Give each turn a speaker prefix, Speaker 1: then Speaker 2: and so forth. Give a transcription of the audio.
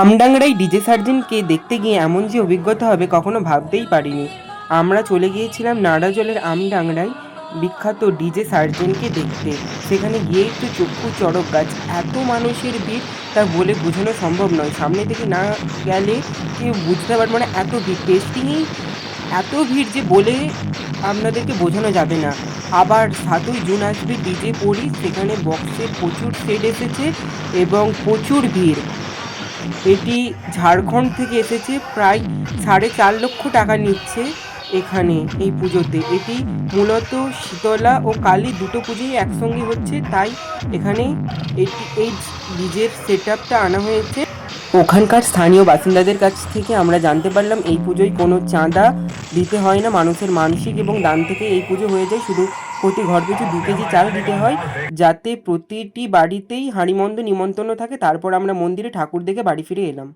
Speaker 1: আমডাংরায় DJ সার্জেনকে দেখতে গিয়ে এমন যে অভিজ্ঞতা হবে কখনো ভাবতেই পারিনি। আমরা চলে গিয়েছিলাম নাড়াজলের আমডাংরায় বিখ্যাত ডিজে সার্জেনকে দেখতে। সেখানে গিয়েই একটু চক্ষু চড়ক গাছ, এত মানুষের ভিড়, তা বলে বোঝানো সম্ভব নয়। সামনে থেকে না গেলে কেউ বুঝতে পারবে না, এত ভিড়। টেস্টিংয়েই এত ভিড় যে বলে আপনাদেরকে বোঝানো যাবে না। আবার সাতই জুন আসবে ডিজে পড়ি সেখানে বক্সে প্রচুর সেট এসেছে এবং প্রচুর ভিড়। এটি ঝাড়খণ্ড থেকে এসেছে, প্রায় সাড়ে চার লক্ষ টাকা নিচ্ছে এখানে এই পুজোতে। এটি মূলত শীতলা ও কালী দুটো পুজোই একসঙ্গে হচ্ছে, তাই এখানে এটি, এই ডিজের সেট আপটা আনা হয়েছে। ওখানকার স্থানীয় বাসিন্দাদের কাছ থেকে আমরা জানতে পারলাম, এই পুজোয় কোনো চাঁদা দিতে হয় না, মানুষের মানসিক এবং দান থেকে এই পুজো হয়ে যায়। শুধু প্রতি ঘর পিছু দু কেজি চাল দিতে হয়, যাতে প্রতিটি বাড়িতেই হাঁড়িমন্দ নিমন্ত্রণ থাকে। তারপর আমরা মন্দিরে ঠাকুর দেখে বাড়ি ফিরে এলাম।